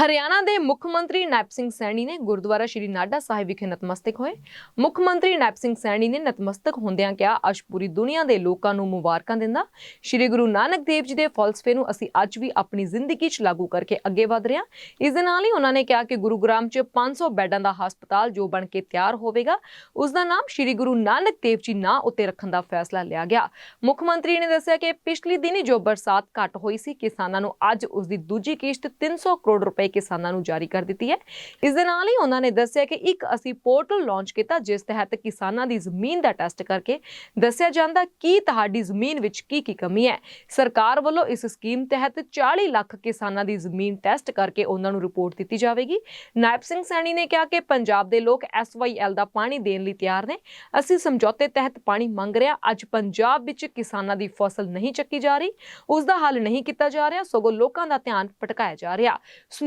ਹਰਿਆਣਾ ਦੇ ਮੁੱਖ ਮੰਤਰੀ ਨੈਪ ਸਿੰਘ ਸੈਣੀ ਨੇ ਗੁਰਦੁਆਰਾ ਸ਼੍ਰੀ ਨਾਡਾ ਸਾਹਿਬ ਵਿਖੇ ਨਤਮਸਤਕ ਹੋਏ। ਮੁੱਖ ਮੰਤਰੀ ਨੈਪ ਸਿੰਘ ਸੈਣੀ ਨੇ ਨਤਮਸਤਕ ਹੁੰਦਿਆਂ ਕਿਹਾ, ਅੱਜ ਪੂਰੀ ਦੁਨੀਆ ਦੇ ਲੋਕਾਂ ਨੂੰ ਮੁਬਾਰਕਾਂ ਦਿੰਦਾ। ਸ਼੍ਰੀ ਗੁਰੂ ਨਾਨਕ ਦੇਵ ਜੀ ਦੇ ਫਲਸਫੇ ਨੂੰ ਅਸੀਂ ਅੱਜ ਵੀ ਆਪਣੀ ਜ਼ਿੰਦਗੀ 'ਚ ਲਾਗੂ ਕਰਕੇ ਅੱਗੇ ਵਧ ਰਹੇ ਹਾਂ। ਇਸ ਦੇ ਨਾਲ ਹੀ ਉਹਨਾਂ ਨੇ ਕਿਹਾ ਕਿ ਗੁਰੂਗ੍ਰਾਮ 'ਚ 500 ਬੈੱਡਾਂ ਦਾ ਹਸਪਤਾਲ ਜੋ ਬਣ ਕੇ ਤਿਆਰ ਹੋਵੇਗਾ, ਉਸ ਦਾ ਨਾਮ ਸ਼੍ਰੀ ਗੁਰੂ ਨਾਨਕ ਦੇਵ ਜੀ ਨਾਂ ਉੱਤੇ ਰੱਖਣ ਦਾ ਫੈਸਲਾ ਲਿਆ ਗਿਆ। ਮੁੱਖ ਮੰਤਰੀ ਨੇ ਦੱਸਿਆ ਕਿ ਪਿਛਲੀ ਦਿਨੀ ਜੋ ਬਰਸਾਤ ਘੱਟ ਹੋਈ ਸੀ, ਕਿਸਾਨਾਂ ਨੂੰ ਅੱਜ ਉਸ ਦੀ ਦੂਜੀ ਕਿਸ਼ਤ 300 ਕਰੋੜ ਰੁਪਏ ਕਿਸਾਨਾਂ ਨੂੰ ਜਾਰੀ ਕਰ ਦਿੱਤੀ ਹੈ। ਇਸ ਦੇ ਨਾਲ ਹੀ ਉਹਨਾਂ ਨੇ ਦੱਸਿਆ ਕਿ ਇੱਕ ਅਸੀਂ ਪੋਰਟਲ ਲਾਂਚ ਕੀਤਾ, ਜਿਸ ਤਹਿਤ ਕਿਸਾਨਾਂ ਦੀ ਜ਼ਮੀਨ ਦਾ ਟੈਸਟ ਕਰਕੇ ਦੱਸਿਆ ਜਾਂਦਾ ਕਿ ਤੁਹਾਡੀ ਜ਼ਮੀਨ ਵਿੱਚ ਕੀ ਕੀ ਕਮੀ ਹੈ। ਸਰਕਾਰ ਵੱਲੋਂ ਇਸ ਸਕੀਮ ਤਹਿਤ 40 ਲੱਖ ਕਿਸਾਨਾਂ ਦੀ ਜ਼ਮੀਨ ਟੈਸਟ ਕਰਕੇ ਉਹਨਾਂ ਨੂੰ ਰਿਪੋਰਟ ਦਿੱਤੀ ਜਾਵੇਗੀ। ਨਾਇਬ ਸਿੰਘ ਸੈਣੀ ਨੇ ਕਿਹਾ ਕਿ ਪੰਜਾਬ ਦੇ ਲੋਕ ਐਸਵਾਈਐਲ ਦਾ ਪਾਣੀ ਦੇਣ ਲਈ ਤਿਆਰ ਨੇ। ਅਸੀਂ ਸਮਝੌਤੇ ਤਹਿਤ ਪਾਣੀ ਮੰਗ ਰਿਹਾ, ਅੱਜ ਪੰਜਾਬ ਵਿੱਚ ਕਿਸਾਨਾਂ ਦੀ ਫਸਲ ਨਹੀਂ ਚੱਕੀ ਜਾ ਰਹੀ। ਉਸ ਦਾ ਹੱਲ ਨਹੀਂ ਕੀਤਾ ਜਾ ਰਿਹਾ, ਸਗੋਂ ਲੋਕਾਂ ਦਾ ਧਿਆਨ ਭਟਕਾਇਆ ਜਾ ਰਿਹਾ।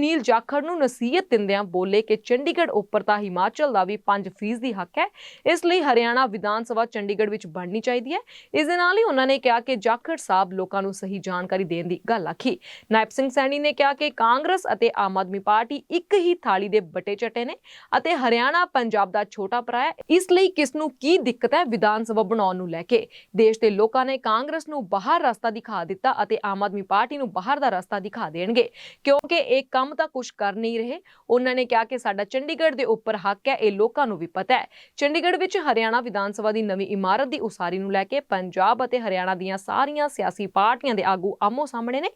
ਸੁਨੀਲ ਜਾਖੜ ਨੂੰ ਨਸੀਹਤ ਦਿੰਦਿਆਂ ਬੋਲੇ ਕਿ ਚੰਡੀਗੜ੍ਹ ਉੱਪਰ ਤਾਂ ਹਿਮਾਚਲ ਦਾ ਵੀ 5% ਦੀ ਹੱਕ ਹੈ, ਇਸ ਲਈ ਹਰਿਆਣਾ ਵਿਧਾਨ ਸਭਾ ਚੰਡੀਗੜ੍ਹ ਵਿੱਚ ਬਣਨੀ ਚਾਹੀਦੀ ਹੈ। ਇਸ ਦੇ ਨਾਲ ਹੀ ਉਹਨਾਂ ਨੇ ਕਿਹਾ ਕਿ ਜਾਖੜ ਸਾਹਿਬ ਲੋਕਾਂ ਨੂੰ ਸਹੀ ਜਾਣਕਾਰੀ ਦੇਣ ਦੀ ਗੱਲ ਆਖੀ। ਨਾਇਬ ਸਿੰਘ ਸੈਣੀ ਨੇ ਕਿਹਾ ਕਿ ਕਾਂਗਰਸ ਅਤੇ ਆਮ ਆਦਮੀ ਪਾਰਟੀ ਇੱਕ ਹੀ ਥਾਲੀ ਦੇ ਬਟੇ ਚਟੇ ਨੇ ਅਤੇ ਹਰਿਆਣਾ ਪੰਜਾਬ ਦਾ ਛੋਟਾ ਭਰਾ ਹੈ, ਇਸ ਲਈ ਕਿਸ ਨੂੰ ਕੀ ਦਿੱਕਤ ਹੈ ਵਿਧਾਨ ਸਭਾ ਬਣਾਉਣ ਨੂੰ ਲੈ ਕੇ। ਦੇਸ਼ ਦੇ ਲੋਕਾਂ ਨੇ ਕਾਂਗਰਸ ਨੂੰ ਬਾਹਰ ਰਸਤਾ ਦਿਖਾ ਦਿੱਤਾ ਅਤੇ ਆਮ ਆਦਮੀ ਪਾਰਟੀ ਨੂੰ ਬਾਹਰ ਦਾ ਰਸਤਾ ਦਿਖਾ ਦੇਣਗੇ, ਕਿਉਂਕਿ ਇਹ ਕੰਮ ਤਾਂ ਕੁਝ ਕਰ ਨਹੀਂ ਰਹੇ। ਉਹਨਾਂ ਨੇ ਕਿਹਾ ਕਿ ਸਾਡਾ ਚੰਡੀਗੜ੍ਹ ਦੇ ਉੱਪਰ ਹੱਕ ਹੈ, ਇਹ ਲੋਕਾਂ ਨੂੰ ਵੀ ਪਤਾ ਹੈ। ਚੰਡੀਗੜ੍ਹ ਵਿੱਚ ਹਰਿਆਣਾ ਵਿਧਾਨ ਸਭਾ ਦੀ ਨਵੀਂ ਇਮਾਰਤ ਦੀ ਉਸਾਰੀ ਨੂੰ ਲੈ ਕੇ ਪੰਜਾਬ ਅਤੇ ਹਰਿਆਣਾ ਦੀਆਂ ਸਾਰੀਆਂ ਸਿਆਸੀ ਪਾਰਟੀਆਂ ਦੇ ਆਗੂ ਆਮੋ ਸਾਹਮਣੇ ਨੇ।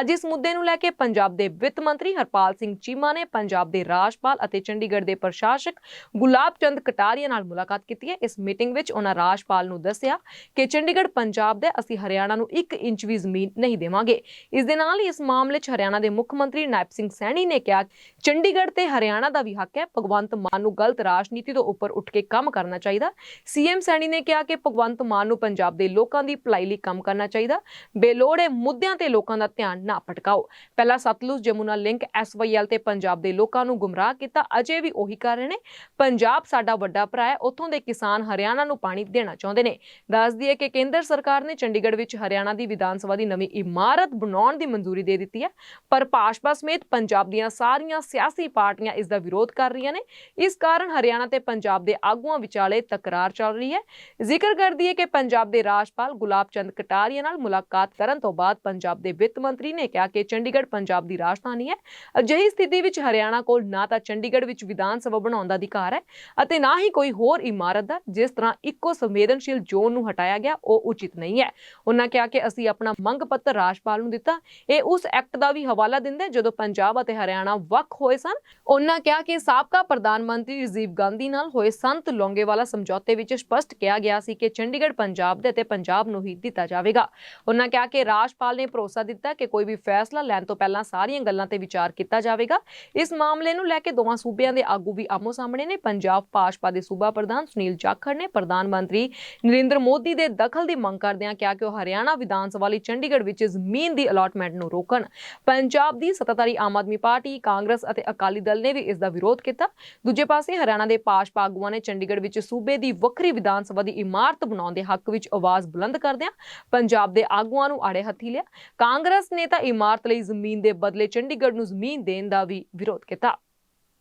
ਅੱਜ ਇਸ ਮੁੱਦੇ ਨੂੰ ਲੈ ਕੇ ਪੰਜਾਬ ਦੇ ਵਿੱਤ ਮੰਤਰੀ ਹਰਪਾਲ ਸਿੰਘ ਚੀਮਾ ਨੇ ਪੰਜਾਬ ਦੇ ਰਾਜਪਾਲ ਅਤੇ ਚੰਡੀਗੜ੍ਹ ਦੇ ਪ੍ਰਸ਼ਾਸਕ ਗੁਲਾਬ ਚੰਦ ਕਟਾਰੀਆ ਨਾਲ ਮੁਲਾਕਾਤ ਕੀਤੀ ਹੈ। ਇਸ ਮੀਟਿੰਗ ਵਿੱਚ ਉਹਨਾਂ ਰਾਜਪਾਲ ਨੂੰ ਦੱਸਿਆ ਕਿ ਚੰਡੀਗੜ੍ਹ ਪੰਜਾਬ ਦਾ ਅਸੀਂ ਹਰਿਆਣਾ ਨੂੰ 1 ਇੰਚ ਵੀ ਜ਼ਮੀਨ ਨਹੀਂ ਦੇਵਾਂਗੇ। ਇਸ ਦੇ ਨਾਲ ਹੀ ਇਸ ਮਾਮਲੇ 'ਚ ਹਰਿਆਣਾ ਦੇ ਮੁੱਖ ਮੰਤਰੀ ਨਾਇਬ ਸਿੰਘ ਸੈਣੀ ਨੇ ਕਿਹਾ, ਚੰਡੀਗੜ੍ਹ ਤੇ ਹਰਿਆਣਾ ਦਾ ਵੀ ਹੱਕ ਹੈ, ਭਗਵੰਤ ਮਾਨ ਨੂੰ ਗਲਤ ਰਾਜਨੀਤੀ ਤੋਂ ਉੱਪਰ ਉੱਠ ਕੇ ਕੰਮ ਕਰਨਾ ਚਾਹੀਦਾ। ਸੀਐਮ ਸੈਣੀ ਨੇ ਕਿਹਾ ਕਿ ਭਗਵੰਤ ਮਾਨ ਨੂੰ ਪੰਜਾਬ ਦੇ ਲੋਕਾਂ ਦੀ ਭਲਾਈ ਲਈ ਕੰਮ ਕਰਨਾ ਚਾਹੀਦਾ। ਬੇਲੋੜੇ ਮੁੱਦਿਆਂ ਤੇ ਲੋਕਾਂ ਦਾ ਧਿਆਨ ਨਾ ਭਟਕਾਓ। ਪਹਿਲਾਂ ਸਤਲੁਜ ਜਮੁਨਾ ਲਿੰਕ ਐਸਵਾਈਐਲ ਤੇ ਪੰਜਾਬ ਦੇ ਲੋਕਾਂ ਨੂੰ ਗੁੰਮਰਾਹ ਕੀਤਾ, ਅਜੇ ਵੀ ਉਹੀ ਕਰ ਰਹੇ ਨੇ। ਪੰਜਾਬ ਸਾਡਾ ਵੱਡਾ ਭਰਾ ਹੈ, ਉੱਥੋਂ ਦੇ ਕਿਸਾਨ ਹਰਿਆਣਾ ਨੂੰ ਪਾਣੀ ਦੇਣਾ ਚਾਹੁੰਦੇ ਨੇ। ਦੱਸ ਦਈਏ ਕਿ ਕੇਂਦਰ ਸਰਕਾਰ ਨੇ ਚੰਡੀਗੜ੍ਹ ਵਿੱਚ ਹਰਿਆਣਾ ਦੀ ਵਿਧਾਨ ਸਭਾ ਦੀ ਨਵੀਂ ਇਮਾਰਤ ਬਣਾਉਣ ਦੀ ਮਨਜ਼ੂਰੀ ਦੇ ਦਿੱਤੀ ਹੈ। ਪਰ ਭਾਜਪਾ ਸਮੇਤ ਪੰਜਾਬ ਪੰਜਾਬ ਦੀਆਂ ਸਾਰੀਆਂ ਸਿਆਸੀ ਪਾਰਟੀਆਂ ਇਸ ਦਾ ਵਿਰੋਧ ਕਰ ਰਹੀਆਂ ਨੇ। ਇਸ ਕਾਰਨ ਹਰਿਆਣਾ ਤੇ ਪੰਜਾਬ ਦੇ ਆਗੂਆਂ ਵਿਚਾਲੇ ਤਕਰਾਰ ਚੱਲ ਰਹੀ ਹੈ। ਜ਼ਿਕਰ ਕਰ ਦਈਏ ਕਿ ਪੰਜਾਬ ਦੇ ਰਾਜਪਾਲ ਗੁਲਾਬ ਚੰਦ ਕਟਾਰੀਆ ਨਾਲ ਮੁਲਾਕਾਤ ਕਰਨ ਤੋਂ ਬਾਅਦ ਪੰਜਾਬ ਦੇ ਵਿੱਤ ਮੰਤਰੀ ਨੇ ਕਿਹਾ ਕਿ ਚੰਡੀਗੜ੍ਹ ਪੰਜਾਬ ਦੀ ਰਾਜਧਾਨੀ ਹੈ। ਅਜਿਹੀ ਸਥਿਤੀ ਵਿੱਚ ਹਰਿਆਣਾ ਕੋਲ ਨਾ ਤਾਂ ਚੰਡੀਗੜ੍ਹ ਵਿੱਚ ਵਿਧਾਨ ਸਭਾ ਬਣਾਉਣ ਦਾ ਅਧਿਕਾਰ ਹੈ ਅਤੇ ਨਾ ਹੀ ਕੋਈ ਹੋਰ ਇਮਾਰਤ ਦਾ, ਜਿਸ ਤਰ੍ਹਾਂ ਇੱਕੋ ਸੰਵੇਦਨਸ਼ੀਲ ਜ਼ੋਨ ਨੂੰ ਹਟਾਇਆ ਗਿਆ, ਉਹ ਉਚਿਤ ਨਹੀਂ ਹੈ। ਉਹਨਾਂ ਕਿਹਾ ਕਿ ਅਸੀਂ ਆਪਣਾ ਮੰਗ ਪੱਤਰ ਰਾਜਪਾਲ ਨੂੰ ਦਿੱਤਾ। ਇਹ ਉਸ ਐਕਟ ਦਾ ਵੀ ਹਵਾਲਾ ਦਿੰਦਾ ਜਦੋਂ ਪੰਜਾਬ ਅਤੇ ਹਰਿਆਣਾ ਵੱਖ ਹੋਏ ਸਨ। ਉਹਨਾਂ ਕਿਹਾ ਕਿ ਸਾਬਕਾ ਪ੍ਰਧਾਨ ਮੰਤਰੀ ਰਾਜੀਵ ਗਾਂਧੀ ਨਾਲ ਹੋਏ ਸੰਤ ਲੋਂਗੇਵਾਲਾ ਸਮਝੌਤੇ ਵਿੱਚ ਸਪਸ਼ਟ ਕਿਹਾ ਗਿਆ ਸੀ ਕਿ ਚੰਡੀਗੜ੍ਹ, ਪੰਜਾਬ ਦੇ ਤੇ ਪੰਜਾਬ ਨੂੰ ਹੀ ਦਿੱਤਾ ਜਾਵੇਗਾ। ਉਹਨਾਂ ਕਿਹਾ ਕਿ ਰਾਜਪਾਲ ਨੇ ਭਰੋਸਾ ਦਿੱਤਾ ਕਿ ਕੋਈ ਵੀ ਫੈਸਲਾ ਲੈਣ ਤੋਂ ਪਹਿਲਾਂ ਸਾਰੀਆਂ ਗੱਲਾਂ ਤੇ ਵਿਚਾਰ ਕੀਤਾ ਜਾਵੇਗਾ। ਇਸ ਮਾਮਲੇ ਨੂੰ ਲੈ ਕੇ ਦੋਵਾਂ ਸੂਬਿਆਂ ਦੇ ਆਗੂ ਵੀ ਆਮੋ ਸਾਹਮਣੇ ਨੇ। ਪੰਜਾਬ ਭਾਜਪਾ ਦੇ ਸੂਬਾ ਪ੍ਰਧਾਨ ਸੁਨੀਲ ਜਾਖੜ ਨੇ ਪ੍ਰਧਾਨ ਮੰਤਰੀ ਨਰਿੰਦਰ ਮੋਦੀ ਦੇ ਦਖਲ ਦੀ ਮੰਗ ਕਰਦਿਆਂ ਕਿਹਾ ਕਿ ਉਹ ਹਰਿਆਣਾ ਵਿਧਾਨ ਸਭਾ ਲਈ ਚੰਡੀਗੜ੍ਹ ਵਿੱਚ ਜ਼ਮੀਨ ਦੀ ਅਲਾਟਮੈਂਟ ਨੂੰ ਰੋਕਣ। ਪੰਜਾਬ ਦੀ ਸੱਤਾਧਾਰੀ ਆਮ ਆਦਮੀ ਆਦਮੀ ਪਾਰਟੀ, ਕਾਂਗਰਸ ਅਤੇ ਅਕਾਲੀ ਦਲ ਨੇ ਵੀ ਇਸ ਦਾ ਵਿਰੋਧ ਕੀਤਾ। ਦੂਜੇ ਪਾਸੇ ਹਰਿਆਣਾ ਦੇ ਭਾਜਪਾ ਆਗੂਆਂ ਨੇ ਚੰਡੀਗੜ੍ਹ ਵਿੱਚ ਸੂਬੇ ਦੀ ਵੱਖਰੀ ਵਿਧਾਨ ਸਭਾ ਦੀ ਇਮਾਰਤ ਬਣਾਉਣ ਦੇ ਹੱਕ ਵਿੱਚ ਆਵਾਜ਼ ਬੁਲੰਦ ਕਰਦਿਆਂ ਪੰਜਾਬ ਦੇ ਆਗੂਆਂ ਨੂੰ ਆੜੇ ਹੱਥੀ ਲਿਆ। ਕਾਂਗਰਸ ਨੇ ਤਾਂ ਇਮਾਰਤ ਲਈ ਜ਼ਮੀਨ ਦੇ ਬਦਲੇ ਚੰਡੀਗੜ੍ਹ ਨੂੰ ਜ਼ਮੀਨ ਦੇਣ ਦਾ ਵੀ ਵਿਰੋਧ ਕੀਤਾ।